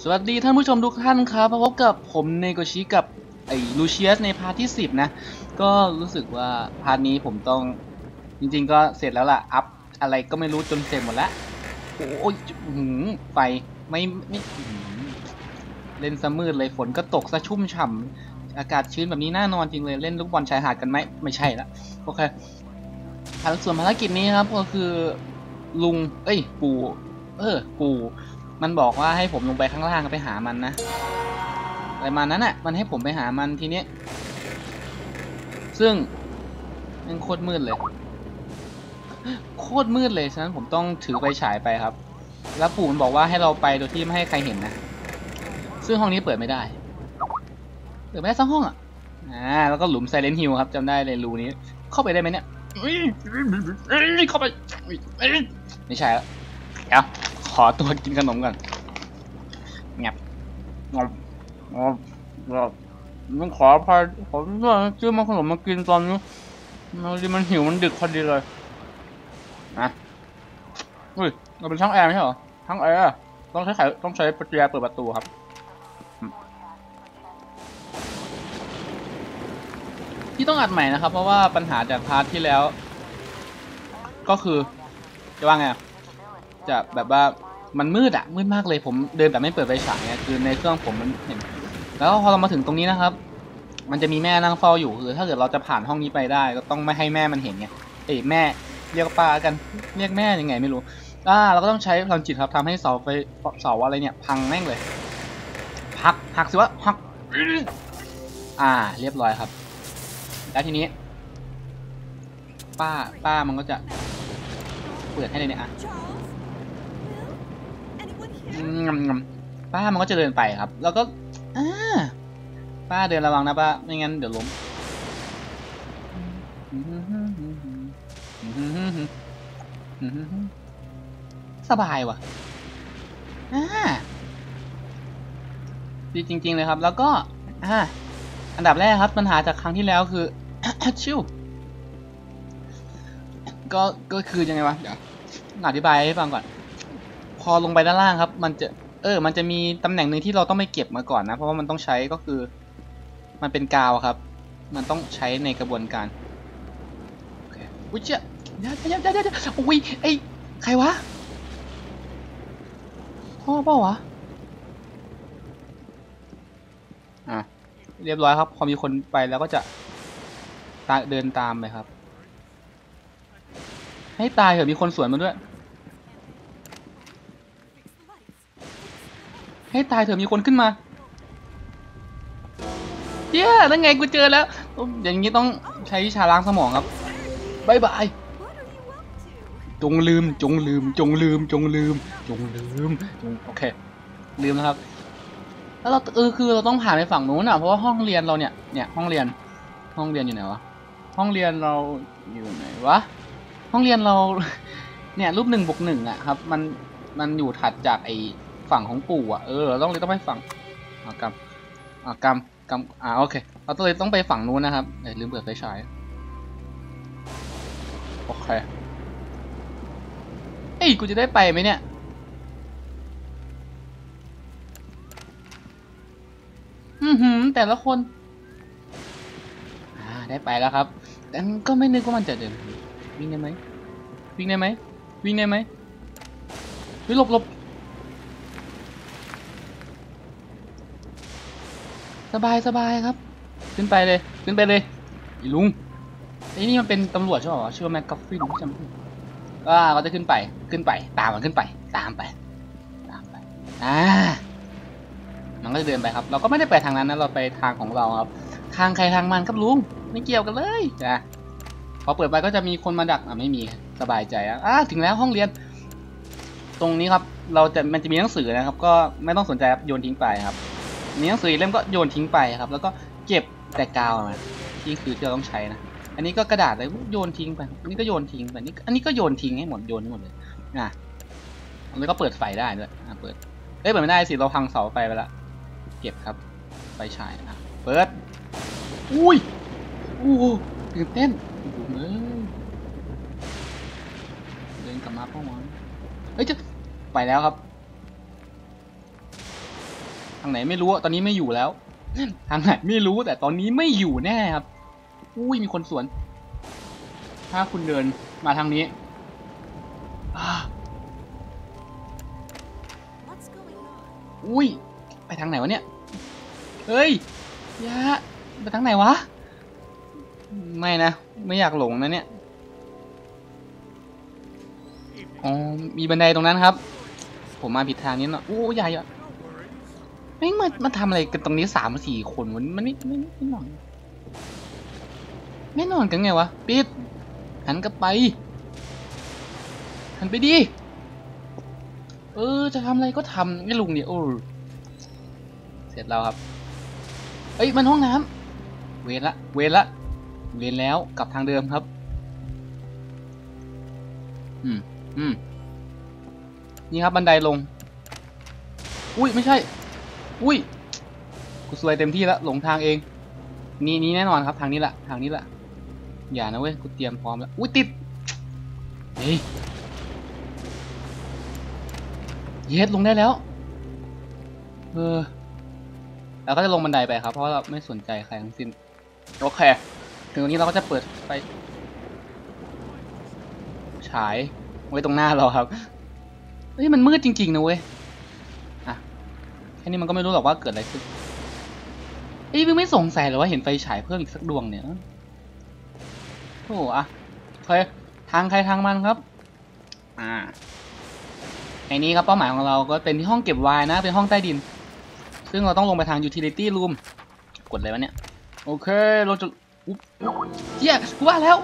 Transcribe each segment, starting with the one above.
สวัสดีท่านผู้ชมทุกท่านครับพบกับผมเนโกชิกับไอ้ลูเชียสในพาร์ทที่ 10 นะ ก็รู้สึกว่าพาร์ทนี้ผมต้องจริงๆ ก็เสร็จแล้วล่ะ อัพอะไรก็ไม่รู้จนเสร็จหมดแล้วโอ้ยหือไฟไม่ไม่เล่นซะมืดเลยฝนก็ตกซะชุ่มฉ่ำอากาศชื้นแบบนี้น่านอนจริงเลยเล่นลูกบอลชายหาดกันไหมไม่ใช่ละโอเคส่วนภารกิจนี้ครับก็คือ ลุง เอ้ย ปู่ เออ ปู่ มันบอกว่าให้ผมลงไปข้างล่างไปหามันนะ อะไรมานั้นอะ มันให้ผมไปหามันทีเนี้ย ซึ่งมันโคตรมืดเลย โคตรมืดเลย ฉะนั้นผมต้องถือไฟฉายไปครับ แล้วปู่มันบอกว่าให้เราไปโดยที่ไม่ให้ใครเห็นนะ ซึ่งห้องนี้เปิดไม่ได้ เปิดไม่ได้สักห้องอะ อ่า แล้วก็หลุมไซเลนฮิลครับจำได้เลยรูนี้ เข้าไปได้ไหมเนี่ย เข้าไปไม่ใช่แล้วเดี๋ยวขอตัวกินขนมก่อนงับงบงบงบต้องขออภัยผมว่าซื้อมาขนมมากินตอนนี้มันดิมันหิวมันดึกพอดีเลยนะอุ้ยเราเป็นช่างแอร์ไม่ใช่เหรอช่างแอร์ต้องใช้ไขต้องใช้ประตูเปิดประตูครับ ที่ต้องอัดใหม่นะครับ เพราะว่าปัญหาจากพาร์ทที่แล้ว ก็คือจะว่าไงจะแบบว่ามันมืดอะมืดมากเลยผมเดินแบบไม่เปิดไฟฉายอะคือในเครื่องผมมันเห็นแล้วพอเรามาถึงตรงนี้นะครับ มันจะมีแม่นั่งเฝ้าอยู่คือถ้าเกิดเราจะผ่านห้องนี้ไปได้ ก็ต้องไม่ให้แม่มันเห็นไงเอ้แม่เรียกป้ากันเรียกแม่ยังไงไม่รู้อ่าเราก็ต้องใช้พลังจิตครับทำให้เสาไฟเสาอะไรเนี่ย พังแม่งเลยหักหักสิวะหักอ่า เรียบร้อยครับ แล้วทีนี้ ป้าป้ามันก็จะเปิดให้เลยเนี่ยอะ Charles? Will? Anyone อื here? มป้ามันก็จะเดินไปครับ แล้วก็อ่าป้าเดินระวังนะป้าไม่งั้นเดี๋ยวล้มสบายว่ะอ่าดีจริง ๆ เลยครับ แล้วก็อ่าอันดับแรกครับปัญหาจากครั้งที่แล้วคือ ชิวก็ก็คือยังไงวะเดี๋ยวอธิบายให้ฟังก่อน พอลงไปด้านล่างครับ มันจะ เออ มันจะมีตำแหน่งหนึ่งที่เราต้องไปเก็บมาก่อนนะ เพราะว่ามันต้องใช้ก็คือ มันเป็นกาวครับ มันต้องใช้ในกระบวนการโอเคอุ้ยเจ้าเดี๋ยวเดี๋ยวเดี๋ยวเดี๋ยวอุ้ยไอ้ใครวะพ่อเปล่าวะอะเรียบร้อยครับ พอมีคนไปแล้วก็จะ ตาเดินตามไปครับ ให้ตายเถอะมีคนสวนมาด้วย ให้ตายเถอะมีคนขึ้นมาเย้แล้วไงกูเจอแล้ว อย่างนี้ต้องใช้วิชาล้างสมองครับบายบาย จงลืม จงลืม จงลืม จงลืม จงลืมจงโอเค ลืมนะครับ แล้วเราเออคือเราต้องผ่านไปฝั่งนู้นอะ เพราะว่าห้องเรียนเราเนี่ย เนี่ยห้องเรียน ห้องเรียนอยู่ไหนวะ ห้องเรียนเราอยู่ไหนวะ ห้องเรียนเรา เนี่ยรูปหนึ่งบวกหนึ่งอะครับ มันมันอยู่ถัดจากไอฝั่งของปู่อะเออเราต้องเลยต้องไปฝั่งอ่ากำอ่ากำกำอ่าโอเค เราต้องเลยต้องไปฝั่งนู้นนะครับเอ้ยลืมเปิดไฟฉายโอเคเอ้ยกูจะได้ไปไหมเนี่ยอือหือแต่ละคน อ่าได้ไปแล้วครับ แต่ก็ไม่นึกว่ามันจะเดินวิ่งได้ไหมวิ่งได้ไหมวิ่งได้ไหมวิ่งหลบหลบสบายสบายครับ ขึ้นไปเลย ขึ้นไปเลยอีลุงไอ้นี่มันเป็นตำรวจใช่ไหมวะชื่อแม็กกัฟฟินจำไม่ได้อ่าเราจะขึ้นไปขึ้นไป ตามมันขึ้นไป ตามไป ตามไปอ่ามันก็จะเดินไปครับ เราก็ไม่ได้ไปทางนั้นนะเราไปทางของเราครับ ทางใครทางมันครับลุง ไม่เกี่ยวกันเลยจ้ะพอเปิดไปก็จะมีคนมาดักอะไม่มีสบายใจอะอ่าถึงแล้วห้องเรียน ตรงนี้ครับ เราจะมันจะมีหนังสือนะครับ ก็ไม่ต้องสนใจครับโยนทิ้งไปครับมีหนังสือเล่มก็โยนทิ้งไปครับ แล้วก็เก็บแต่กาวมาที่คือที่เราต้องใช้นะอันนี้ก็กระดาษเลยโยนทิ้งไปอันนี้ก็โยนทิ้งไปนี่อันนี้ก็โยนทิ้งให้หมดโยนให้หมดเลยอะแล้วก็เปิดไฟได้ด้วยอะเปิดเอ้ยเปิดไม่ได้สิเราพังเสาไฟไปละเก็บครับไฟฉายอะเปิดอุ้ย อ้โหตื่นเต้นเอ้ยเดินกลับมาป้าวะเฮ้ยจะไปแล้วครับ ทางไหนไม่รู้อะตอนนี้ไม่อยู่แล้ว ทางไหนไม่รู้แต่ตอนนี้ไม่อยู่แน่ครับ อุ้ยมีคนสวน ถ้าคุณเดินมาทางนี้อ้าวอุ้ย ไปทางไหนวะเนี่ย เฮ้ยยาไปทางไหนวะ ไม่นะ ไม่อยากหลงนะเนี่ย อ๋อ มีบันไดตรงนั้นครับ ผมมาผิดทางนี้เนาะโอ้ใหญ่อะไม่งมามาทำอะไรกันตรงนี้สามสี่คนมันมันไม่ไม่ไม่นอนไม่นอนกันไงวะ ปิด หันกลับไป หันไปดิ เออ จะทำอะไรก็ทำไม่ลุงเนี่ยโอ้เสร็จแล้วครับ เอ้ย มันห้องน้ำเวรละ เวรละ เวรแล้วกลับทางเดิมครับ อืมอืมนี่ครับบันไดลง อุ้ยไม่ใช่ อุ้ยกูสวยเต็มที่แล้วหลงทางเอง นี่นี่แน่นอนครับทางนี้แหละทางนี้แหละ อย่านะเว้ยกูเตรียมพร้อมแล้ว อุ้ยติด เฮ้ย เย็ดลงได้แล้ว เออเราก็จะลงบันไดไปครับ เพราะเราไม่สนใจใครทั้งสิ้น โอเค ถึงตรงนี้เราก็จะเปิดไปฉายไว้ตรงหน้าเราครับ เฮ้ยมันมืดจริงๆนะเว้ย อะ แค่นี้มันก็ไม่รู้หรอกว่าเกิดอะไรขึ้นเอ้ยมึงไม่สงสัยเหรอว่าเห็นไฟฉายเพิ่มอีกสักดวงเนี่ย โอ้โหอะโอเคทางใครทางมันครับ อ่าในนี้ครับเป้าหมายของเราก็เป็นที่ห้องเก็บวน์นะ เป็นห้องใต้ดิน ซึ่งเราต้องลงไปทาง utility room กดเลยวะเนี่ย โอเค เราจะ อุ๊บเฮียกูว่าแล้ว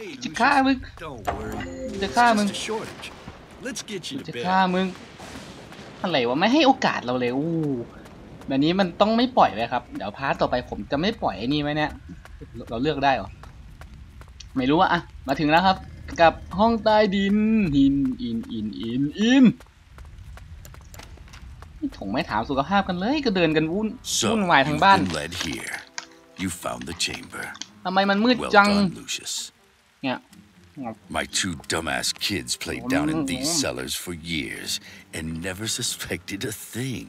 Hey, จะ Lucius, ฆ่ามึง don't worry. จะ It's ฆ่ามึง just a shortage. Let's get you จะ to ฆ่า bed. มึงอะไรวะไม่ให้โอกาสเราเลยอู้แบบนี้มันต้องไม่ปล่อยเลยครับ เดี๋ยวพาร์ทต่อไปผมจะไม่ปล่อยไอ้นี่ไว้เนี่ยเราเลือกได้เหรอไม่รู้อะอะมาถึงแล้วครับ กับห้องใต้ดินหินอินอินอินอินนี่ถงไม่ถามสุขภาพกันเลยก็เดินกันวุ่น So, วุ่นวายทั้ง you've บ้าน been led here. You found the chamber. ทำไมมันมืด Well จัง done, Lucius. เนี่ย My two dumbass kids played Oh, down in no. these cellars for years and never suspected a thing.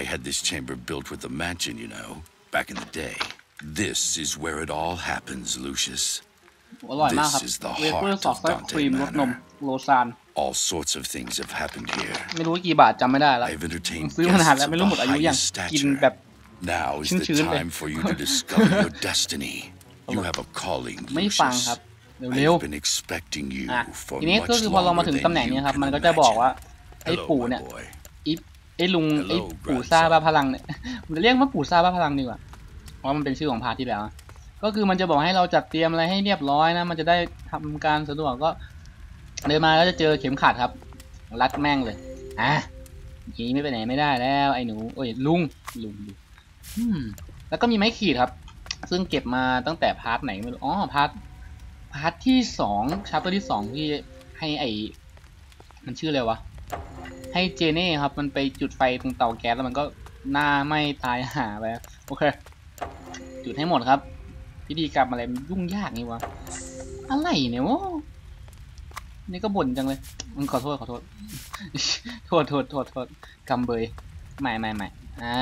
I had this chamber built with the mansion, you know, back in the day. This is where it all happens, Lucius. อร่อยมากครับ This is the เวเฟอร์ heart ซอส of ไส้ครีม Dante รสนม Manor. โลซาน All sorts of things have happened here. ไม่รู้กี่บาทจำไม่ได้แล้ว I've entertained ซื้อมานาน guests แล้ว of ไม่ the รู้หมดอายุยัง highest กิน stature. แบบ Now is the Chin-chin เลย time for you to discover your destiny. You have a calling, ไม่ฟัง Lucius. ครับเร็ว I've been expecting you ๆอะ for ทีนี้ก็ much คือพอเรามาถึ longer งตำแหน่ง than นี้ you ครับ can มันก็จะบอก imagine. ว่าไอ้ Hello, ปู่ my เนี่ย boy. ไอ้ลุง Hello, ไอ้ปู่ grandson ซ่าบ้าพลังเนี่ยผมจะเรียกว่าปู่ซ่าบ้าพลังดีกว่าเพราะมันเป็นชื่อของพาร์ทที่แล้วอะก็คือมันจะบอกให้เราจัดเตรียมอะไรให้เรียบร้อยนะ มันจะได้ทำการสะดวกก็เดินมาก็จะเจอเข็มขัดครับ รัดแม่งเลย อะทีนี้ไม่ไปไหนไม่ได้แล้ว ไอ้หนูโอ้ยลุงลุงลุงอืม แล้วก็มีไม้ขีดครับ ซึ่งเก็บมาตั้งแต่พาร์ทไหนไม่รู้อ๋อพาร์ทพาร์ทที่สองชัปเตที่สองที่ให้ไอมันชื่ออะไรวะ ให้เจเน่ครับ มันไปจุดไฟตรงเตาแก๊สแล้วมันก็หน้าไหม่ตายหาไปโอเค จุดให้หมดครับ พิธีกรรมอะไรยุ่งยากนี่วะ อะไรเนี่ยวะนี่ก็บ่นจังเลยอืมขอโทษขอโทษ โทษโทษโทษโทษกำเบยใหม่ใหม่ใหม่อ่า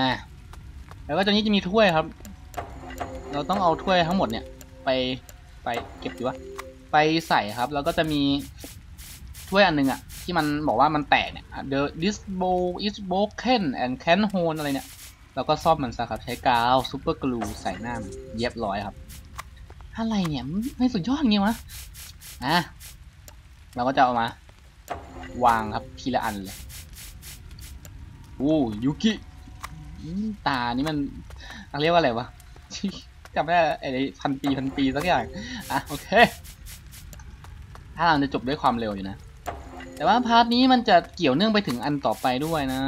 แล้วก็ตอนนี้จะมีถ้วยครับ เราต้องเอาถ้วยทั้งหมดเนี่ย ไปไปเก็บอยู่วะไปใส่ครับ แล้วก็จะมีถ้วยอันหนึงอะที่มันบอกว่ามันแตกเนี่ย the this bowl is broken and can hold อะไรเนี่ยเราก็ซ่อมมันซะครับ ใช้กาวซูเปอร์กลูใส่หน้ามเย็บร้อยครับ อะไรเนี่ยไม่สุดยอดอย่างงี้วะอะเราก็จะเอามา วางครับทีละอันเลย โอ้ยุกิ ตานี่มันเรียกว่าอะไรวะจำไม่ได้แล้วไอ้พันปีพันปีสักอย่างอะโอเค ถ้าเราจะจบด้วยความเร็วอยู่นะ แต่ว่าพาร์ทนี้มันจะเกี่ยวเนื่องไปถึงอันต่อไปด้วยนะ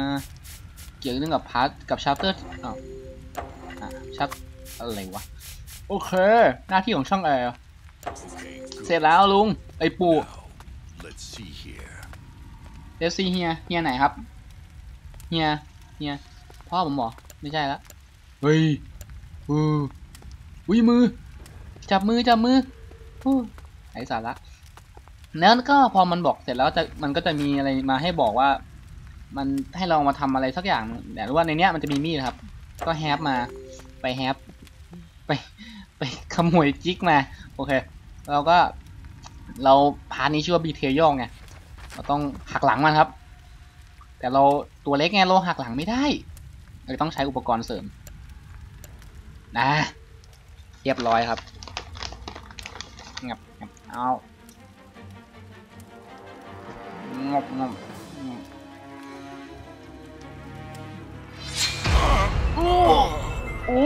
เกี่ยวเนื่องกับพาร์ทกับชัปเตอร์อ้าวอะชัปอะไรวะ โอเค หน้าที่ของช่างแอร์ Okay, เสร็จแล้วลุง ไอ้ปู่ Now, let's see here. เดฟซีเฮียเฮียไหนครับ เฮีย เฮีย พ่อผมบอกไม่ใช่ละเฮ้ยอืออุ้ยมือ จับมือจับมืออู้ไอสาระนั้นก็พอมันบอกเสร็จแล้วจะมันก็จะมีอะไรมาให้บอกว่า มันให้เรามาทำอะไรสักอย่างแต่รู้ว่าในเนี้ยมันจะมีมีดครับ ก็แฮปมาไปแฮปไป ไปขโมยจิกมา โอเค เราก็ เราพาร์ทนี้ชื่อว่าบีเทยองไงเราต้องหักหลังมันครับ แต่เราตัวเล็กไงเราหักหลังไม่ได้ เลยต้องใช้อุปกรณ์เสริม นะ เรียบร้อยครับงับงับเอางบงบโอ้โอ้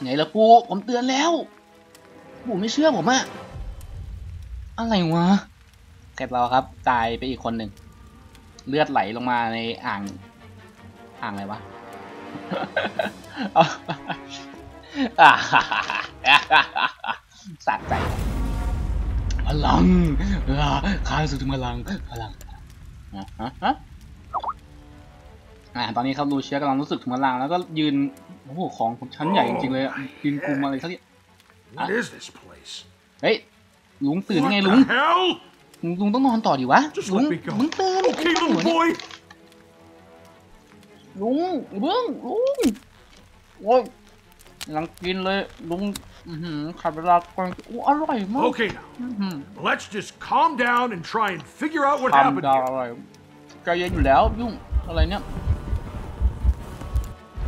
ไหนละปูผมเตือนแล้วปูไม่เชื่อผมอะอะไรวะเสร็จแล้วครับ ตายไปอีกคนหนึ่ง เลือดไหลลงมาในอ่าง อ่างอะไรวะเอาอ่าสะใจพลังอ่าข้ารู้สึกถึงพลัง พลังอะฮะฮะอ่าตอนนี้ครับลูเชียกำลังรู้สึกถึงพลังแล้วก็ยืน โอ้โห ของของชั้นใหญ่จริงๆเลยอะยืนกุมอะไรสักอย่าง What is this place? เฮ้ย ลุงตื่น What ไง the ลุง hell? ลุงลุงต้องนอนต่อดิวะ Just ลุง let me go. ลุงตื่น Okay, ลุง little boy. ลุงเบิ้งลุงโอ้ยกำลังกินเลยลุงอือหือขัดเวลาก่อนโอ้อร่อยมาก Okay, now อื้อหือ let's just calm down and try and figure out what ทำ happened ดาว here. อร่อยใจเย็นอยู่แล้วยุ่งอะไรเนี่ย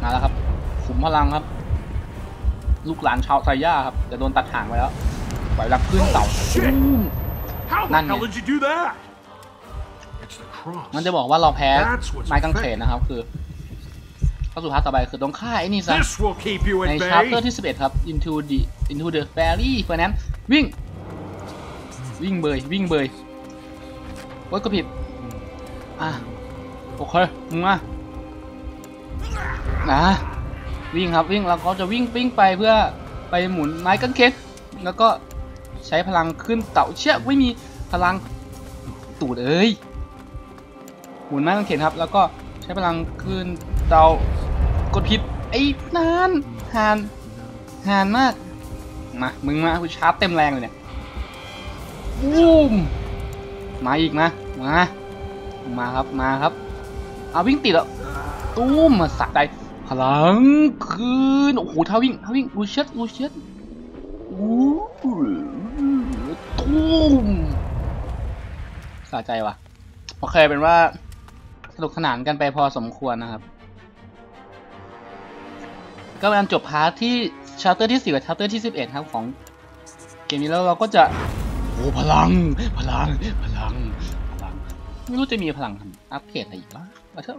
มาแล้วครับขุมพลังครับ ลูกหลานชาวไซย่าครับ จะโดนตัดหางไปแล้วปล่อยรับขึ้นเต่า shit อืม How the None hell yet. did you do that? It's the cross. มันจะบอกว่าเราแพ้ That's what's ไม้กางเขนนะครับ คือเข้าสู่พาร์ทต่อไปคือต้องฆ่าไอ้นี่ซะ This will keep you ใน at ชาร์เตอ bay. ร์ที่ 11 ครับ into the into the fairy เพราะนั้นวิ่ง วิ่งเบยวิ่งเบยโอ๊ยก็ผิด อะ โอเคมึงมานะวิ่งครับวิ่งแล้วก็จะวิ่งปิ้งไปเพื่อไปหมุนไม้กางเขนแล้วก็ ใช้พลังขึ้นเต่าเชี่ยไม่มีพลังตูดเอ้ยหมุนไม้กางเขนครับ แล้วก็ใช้พลังขึ้นเตากดผิดไอ้นานหานหานมากมามึงมากูชาร์จเต็มแรงเลยเนี่ยบูมมาอีกนะมามาครับมาครับเอาวิ่งติดแล้วตู้มมาสักใจพลังคืนโอ้โหถ้าวิ่งถ้าวิ่งลูเชียสลูเชียสโอ้ ตู้มสะใจว่ะโอเคเป็นว่าสนุกสนานกันไปพอสมควรนะครับ ก็เป็นอันจบพาร์ทที่ชาร์เตอร์ที่4กับชาร์เตอร์ที่ 11 ครับของเกมนี้แล้วเราก็จะโอ้พลัง พลัง พลัง พลัง ไม่รู้จะมีพลังอัปเกรดอะไรอีกวะเถอะ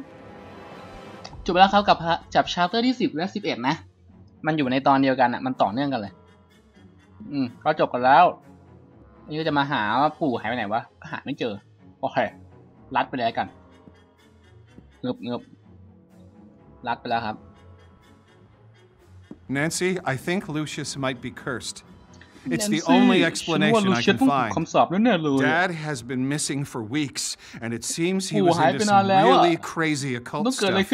จบไปแล้วครับกับจับชาร์เตอร์ที่ 10 และ 11 นะ มันอยู่ในตอนเดียวกันอะ มันต่อเนื่องกันเลย อืมก็จบกันแล้ว นี่ก็จะมาหาว่าปู่หายไปไหนวะก็หาไม่เจอ โอเค รัดไปเลยกันเงือบเงือบรัดไปแล้วครับ Nancy, I think Lucius might be cursed. It's the Nancy, only ฉันว่า explanation ลู I เชียส can ต้องถูก find. คำสาปแน่ๆเลยอะ Dad has been missing for weeks, and it seems he Oh, was high into been some on that, really uh, crazy ต้ occult องเกิดอะไร stuff.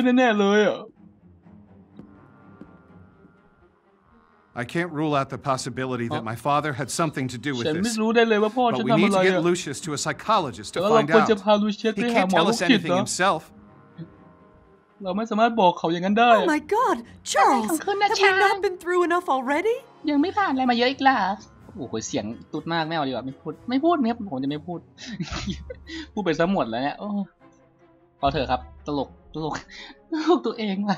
I can't rule out the possibility that my father had something to do with ฉันไม่ this. รู้ได้เลยว่าพ่อ But ฉัน we ทำ need อะไร to get อะ Lucius to a psychologist แต่ to ว่าเรา find ควรจะ out. พาลูเชียส He ไปหา can't หมอ tell โรค us จิต anything เหรอ himself. เราไม่สามารถบอกเขาอย่างนั้นได้ Oh my god! Charles! Ang kuna Have we siya. not been through enough already? ยังไม่ผ่านอะไรมาเยอะอีกล่ะโอ้โหเสียงตุดมากไม่เอาดีกว่าไม่พูดไม่พูดไม่ผมจะไม่พูด พูดไปซะหมดแล้วเนี่ยโอ้พอเถอะครับ ตลกตลกตลกตัวเองว่ะ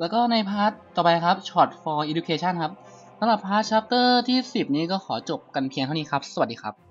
แล้วก็ในพาร์ทต่อไปครับ short for education ครับสำหรับพาร์ท chapter ที่ 10 นี้ก็ขอจบกันเพียงเท่านี้ครับ สวัสดีครับ